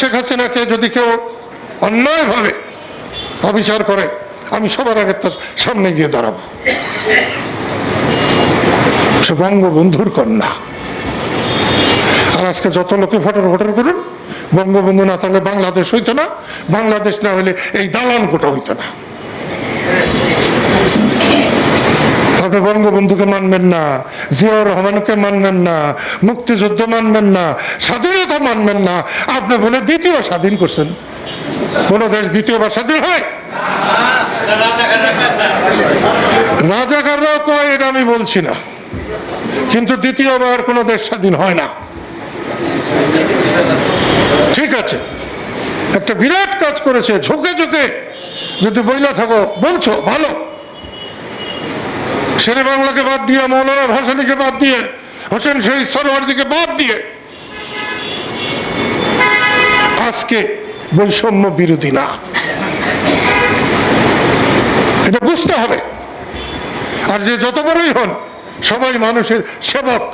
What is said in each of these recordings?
শেখ হাসিনাকে যদি কেউ অন্যায়ভাবে অবিচার করে, আমি সবার আগে তার সামনে গিয়ে দাঁড়াবো। সে বঙ্গবন্ধুর কন্যা। আর আজকে যত লোকে ফটোর ফটোর করুন, বঙ্গবন্ধু না থাকলে বাংলাদেশ হইতো না, বাংলাদেশ না হলে এই দালান কোটা হইতো না। আপনি বঙ্গবন্ধুকে মানবেন না, জিয়াউর রহমানকে মানবেন না, মুক্তিযুদ্ধ মানবেন না, স্বাধীনতা মানবেন না। আপনি বলে দ্বিতীয় স্বাধীন করছেন। কোন দেশ দ্বিতীয়বার স্বাধীন হয়? রাজাকাররাও কয়, এটা আমি বলছি না। কিন্তু দ্বিতীয়বার কোনো দেশ স্বাধীন হয় না। ঠিক আছে। একটা বিরাট কাজ করেছে, ঝুঁকে ঝুঁকে। যদি বইলা থাকো, বলছো, ভালো। শেরে বাংলাকে বাদ দিয়ে, মৌলানা ভাসানিকে বাদ দিয়ে, হোসেন শহীদ সরোয়ারদিকে বাদ দিয়ে আজকে বৈষম্য বিরোধী না। এটা বুঝতে হবে। আর যে যত বড়ই হন, সবাই মানুষের সেবক।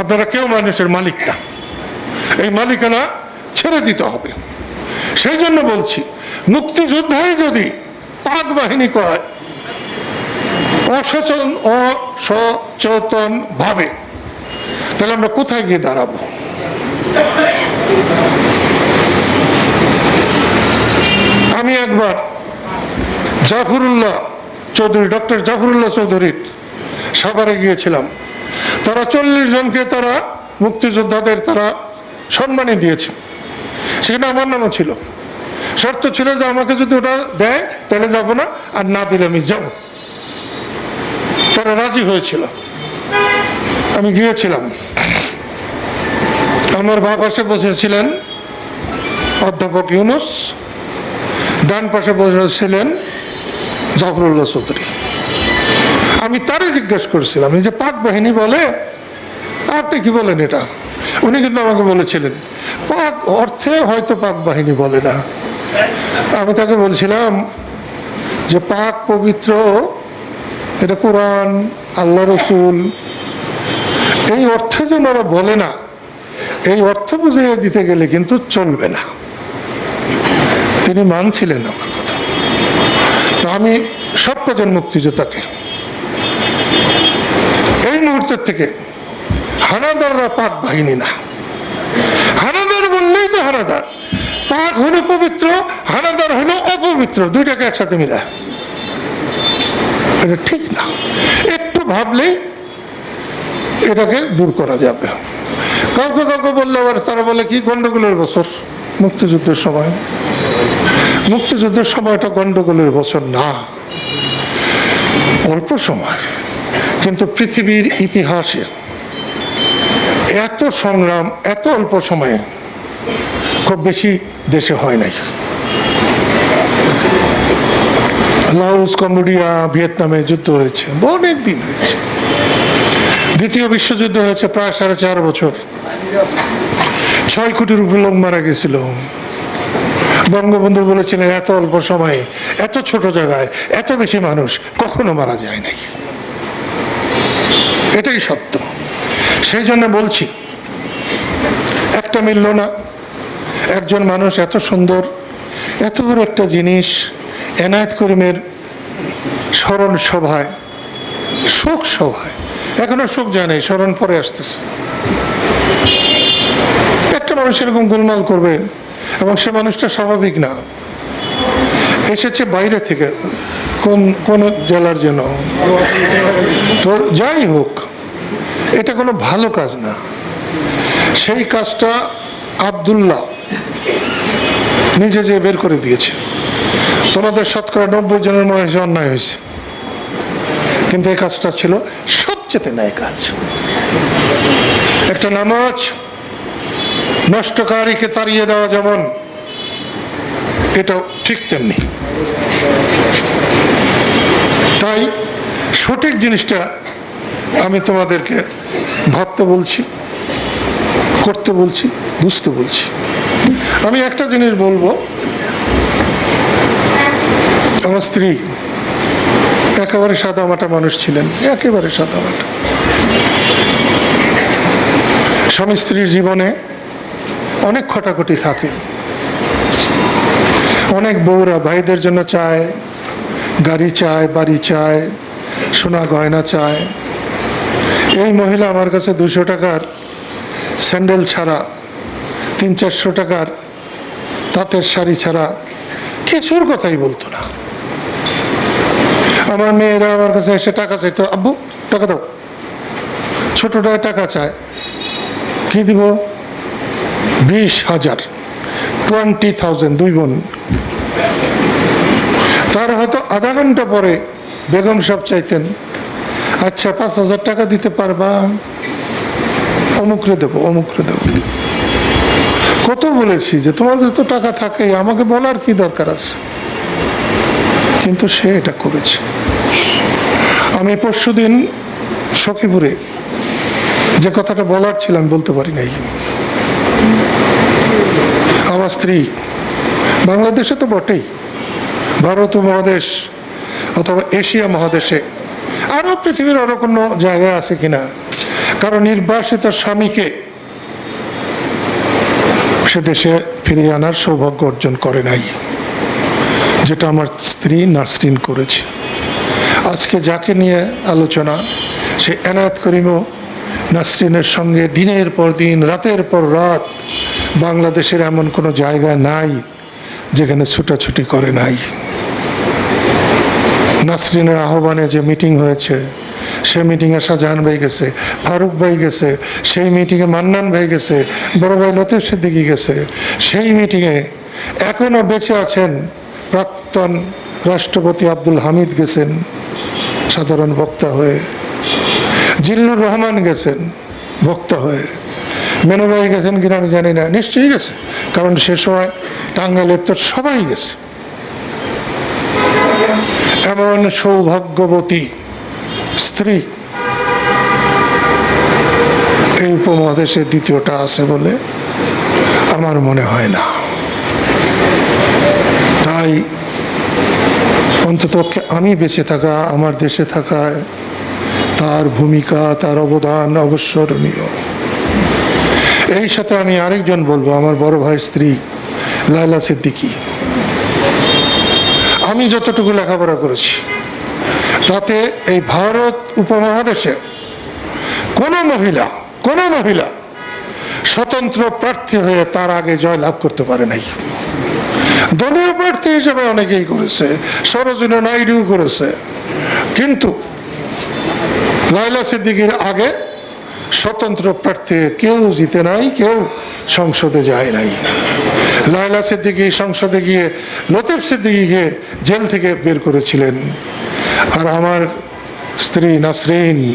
আপনারা কেউ মানুষের মালিক না। এই মালিকানা ছেড়ে দিতে হবে। সেই জন্য বলছি, মুক্তিযোদ্ধাই যদি পাক বাহিনী কয় অসচেতন অসচেতন ভাবে তাহলে আমরা কোথায় গিয়ে দাঁড়াবো? আমি একবার জাফরুল্লাহ চৌধুরী, ডক্টর জাফরুল্লাহ চৌধুরীর সাভারে গিয়েছিলাম। তারা চল্লিশ জনকে তারা মুক্তিযোদ্ধাদের তারা সম্মানী দিয়েছে। সেখানে আমার নামও ছিল। শর্ত ছিল যে আমাকে যদি ওটা দেয়, তাহলে যাব না, আর না দিলে আমি যাব। রাজি হয়েছিল। আমি গিয়েছিলাম। আমার বাঁ পাশে বসেছিলেন অধ্যাপক ইউনুস, ডান পাশে বসেছিলেন জাফরুল্লাহ চৌধুরী। আমি তারই জিজ্ঞেস করছিলাম যে পাক বাহিনী বলে, আপনি কি বলেন এটা? উনি কিন্তু আমাকে বলেছিলেন, পাক অর্থে হয়তো পাক বাহিনী বলে না। আমি তাকে বলছিলাম যে পাক পবিত্র, এটা কোরআন আল্লাহ রসুল, এই অর্থে যেন ওরা বলে না, এই অর্থ বুঝিয়ে দিতে গেলে কিন্তু চলবে না। তিনি মানছিলেন আমার কথা। তো আমি সব কজন মুক্তিযোদ্ধাকে এই মুহূর্তের থেকে হানাদাররা পাক বাহিনী না। হানাদার বললেই তো হানাদার। পাক হলো পবিত্র, হানাদার হলো অপবিত্র, দুইটাকে একসাথে মিলা এটা ঠিক না। একটু ভাবলেই এটাকে দূর করা যাবে। কাউকে কাউকে বললে আবার তারা বলে কি, গন্ডগোলের বছর, মুক্তিযুদ্ধের সময়। মুক্তিযুদ্ধের সময়টা গন্ডগোলের বছর না, অল্প সময়। কিন্তু পৃথিবীর ইতিহাসে এত সংগ্রাম, এত অল্প সময়ে খুব বেশি দেশে হয় নাই। লাউস কম্বোডিয়া, ভিয়েতনামে যুদ্ধ হয়েছে, অনেক দিন হয়েছে। দ্বিতীয় বিশ্বযুদ্ধ হয়েছে প্রায় সাড়ে চার বছর। ছয় কোটির উপর লোক মারা গেছিল। বঙ্গবন্ধু বলেছিলেন, এত অল্প সময়ে, এত ছোট জায়গায়, এত বেশি মানুষ কখনো মারা যায় নাই। এটাই সত্য। সেই জন্য বলছি, একটা মিলল না। একজন মানুষ এত সুন্দর, এত বড় একটা জিনিস এনায়েত করিমের স্মরণ সভায়, শোক সভায়। এখনও শোক যায় নাই, স্মরণ পরে আসতেছে। একটা মানুষ এরকম গোলমাল করবে এবং সে মানুষটা স্বাভাবিক না। এসেছে বাইরে থেকে, কোন কোন জেলার জন্য? তো যাই হোক, এটা কোনো ভালো কাজ না। সেই কাজটা আবদুল্লাহ নিজে যে বের করে দিয়েছে। তোমাদের শতকরা নব্বই জনের মনে হয়েছে অন্যায় হয়েছে। কিন্তু এই কাজটা ছিল সবচেয়ে ন্যায় কাজ। একটা নামাজ নষ্টকারীকে তাড়িয়ে দেওয়া যেমন, এটাও ঠিক তেমনি। তাই সঠিক জিনিসটা আমি তোমাদেরকে ভাবতে বলছি, করতে বলছি, বুঝতে বলছি। আমি একটা জিনিস বলব আমার স্ত্রী একেবারে সাদামাটা মানুষ ছিলেন, একেবারে সাদামাটা। স্বামী স্ত্রীর জীবনে অনেক খটাখটি থাকে। অনেক বউরা ভাইদের জন্য চায়, গাড়ি চায়, বাড়ি চায়, সোনা গয়না চায়। এই মহিলা আমার কাছে দুশো টাকার স্যান্ডেল ছাড়া, তিন চারশো টাকার তাঁতের শাড়ি ছাড়া কিছুর কথাই বলতো না। আমার মেয়েরা আমার কাছে এসে টাকা চাইতো, আব্বু, টাকা দাও। ছোটটায় টাকা চায়। কি দিব? বিশ হাজার। টোয়েন্টি থাউজেন্ড দুই বোন। তার হয়তো আধা ঘণ্টা পরে বেগম সব চাইতেন আচ্ছা পাঁচ হাজার টাকা দিতে পারবা? অমুকরে দেবো অমুকরে দেবো। কত বলেছি যে, তোমার তো টাকা থাকে আমাকে বলার কি দরকার আছে? কিন্তু সে এটা করেছে। আমি পরশুদিন সখীপুরে যে কথাটা বলার ছিল, আমি বলতে পারি নাই। আমার স্ত্রী, বাংলাদেশে তো বটেই। ভারত মহাদেশ অথবা এশিয়া মহাদেশে আরও পৃথিবীর আরও কোনো জায়গা আছে কিনা, কারণ নির্বাসিত স্বামীকে সে দেশে ফিরিয়ে আনার সৌভাগ্য অর্জন করে নাই, যেটা আমার স্ত্রী নাসরিন করেছে। আজকে যাকে নিয়ে আলোচনা, সে এনায়েত করিমও নাসরিনের সঙ্গে দিনের পর দিন, রাতের পর রাত বাংলাদেশের এমন কোনো জায়গা নাই যেখানে ছুটাছুটি করে নাই। নাসরিনের আহ্বানে যে মিটিং হয়েছে, সে মিটিংয়ে শাহজাহান ভাই গেছে, ফারুক ভাই গেছে, সেই মিটিংয়ে মান্নান ভাই গেছে, বড় ভাই লতিফ সিদ্দিকি গেছে, সেই মিটিংয়ে এখনও বেঁচে আছেন প্রাক্তন রাষ্ট্রপতি আব্দুল হামিদ গেছেন, সাধারণ বক্তা হয়ে। জিল্লুর রহমান গেছেন, বক্তা হয়ে। মেনু ভাই গেছেন কিনা আমি জানি না, নিশ্চয়ই গেছে। কারণ সে সময় টাঙ্গাইলের তো সবাই গেছে। এমন সৌভাগ্যবতী স্ত্রী। এই উপমহাদেশে দ্বিতীয়টা আছে বলে আমার মনে হয় না। তাই অন্তত আমি বেঁচে থাকা, আমার দেশে থাকায় তার ভূমিকা, তার অবদান অবসরণীয় এই সাথে আমি আরেকজন বলব, আমার বড় ভাইয়ের স্ত্রী লায়লা সিদ্দিকী। আমি যতটুকু লেখাপড়া করেছি, তাতে এই ভারত উপমহাদেশে কোনো মহিলা কোনো মহিলা স্বতন্ত্র প্রার্থী হয়ে তার আগে জয় লাভ করতে পারে নাই। দলীয় প্রার্থী হিসেবে অনেকেই করেছে, সরোজিনী নাইডু করেছে। কিন্তু লাইলা সিদ্দিকির আগে স্বতন্ত্র প্রার্থী কেউ জিতে নাই, কেউ সংসদে যায় নাই। লাইলা সিদ্দিকি সংসদে গিয়ে, লতিফ সিদ্দিকিকে জেল থেকে বের করেছিলেন। আর আমার স্ত্রী নাসরিন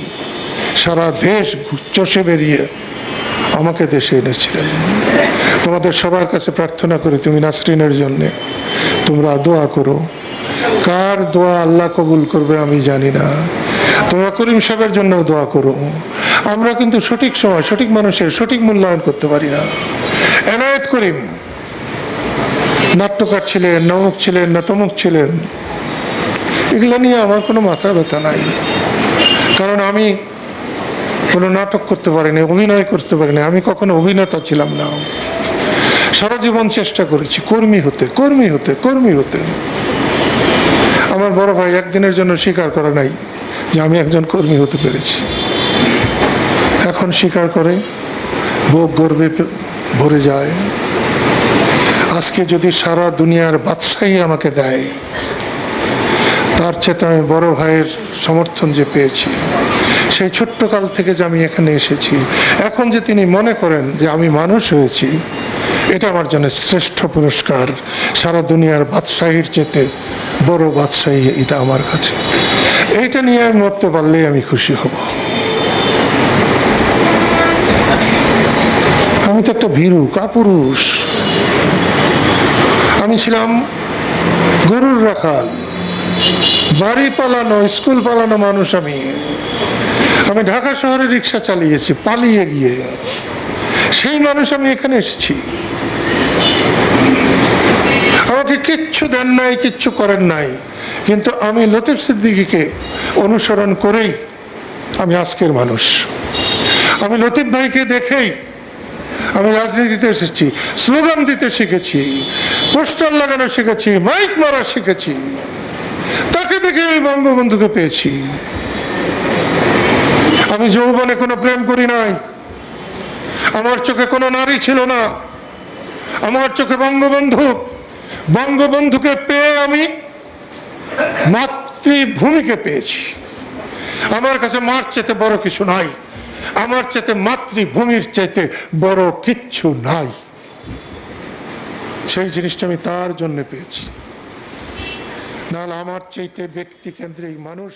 সারা দেশ চষে বেরিয়ে আমাকে দেশে এনেছিলেন। তোমাদের সবার কাছে প্রার্থনা করি তুমি নাসরিনের জন্যে। তোমরা দোয়া করো। কার দোয়া আল্লাহ কবুল করবে আমি জানি না। তোমরা করিম সাহেবের জন্য দোয়া করো। আমরা কিন্তু সঠিক সময়, সঠিক মানুষের সঠিক মূল্যায়ন করতে পারি না। এনায়েত করিম, নাট্যকার ছিলেন, নমুক ছিলেন না তমুক ছিলেন, এগুলো নিয়ে আমার কোনো মাথা ব্যথা নাই। কারণ আমি কোনো নাটক করতে পারিনি, অভিনয় করতে পারিনি, আমি কখনো অভিনেতা ছিলাম না। সারা জীবন চেষ্টা করেছি, কর্মী হতে কর্মী হতে কর্মী হতে। আমার বড় ভাই একদিনের জন্য স্বীকার করে নাই যে আমি একজন কর্মী হতে পেরেছি। এখন স্বীকার করে বুক গর্বে ভরে যায়। আজকে যদি সারা দুনিয়ার বাদশাহী আমাকে দেয়, তার চেয়ে আমি বড় ভাইয়ের সমর্থন যে পেয়েছি, সেই ছোট্ট কাল থেকে যে আমি এখানে এসেছি, এখন যে তিনি মনে করেন যে আমি মানুষ হয়েছি এটা আমার জন্য শ্রেষ্ঠ পুরস্কার। সারা দুনিয়ার বাদশাহীর চেতে বড় বাদশাহী এটা আমার কাছে। এইটা নিয়ে আমি মরতে পারলেই আমি খুশি হব। আমি তো একটা ভীরু, কাপুরুষ। আমি ছিলাম গরুর রাখাল। বাড়ি পালানো, স্কুল পালানো মানুষ আমি। আমি ঢাকা শহরে রিক্সা চালিয়েছি, পালিয়ে গিয়ে। সেই মানুষ আমি এখানে এসেছি। আমাকে কিচ্ছু দেন নাই, কিচ্ছু করেন নাই। কিন্তু আমি লতিফ সিদ্দিকিকে অনুসরণ করেই আমি আজকের মানুষ। আমি লতিফ ভাইকে দেখেই আমি রাজনীতিতে এসেছি, স্লোগান দিতে শিখেছি, পোস্টার লাগানো শিখেছি, মাইক মারা শিখেছি। তাকে দেখে আমি বঙ্গবন্ধুকে পেয়েছি। আমি যৌবনে কোনো প্রেম করি নাই। আমার চোখে কোনো নারী ছিল না। আমার চোখে বঙ্গবন্ধু বঙ্গবন্ধুকে পেয়ে আমি মাতৃভূমিকে পেয়েছি। আমার কাছে মার চেতে বড় কিছু নাই। আমার চেতে মাতৃভূমির চাইতে বড় কিচ্ছু নাই। সেই জিনিসটা আমি তার জন্য পেয়েছি। নাহলে আমার চাইতে ব্যক্তি কেন্দ্রিক মানুষ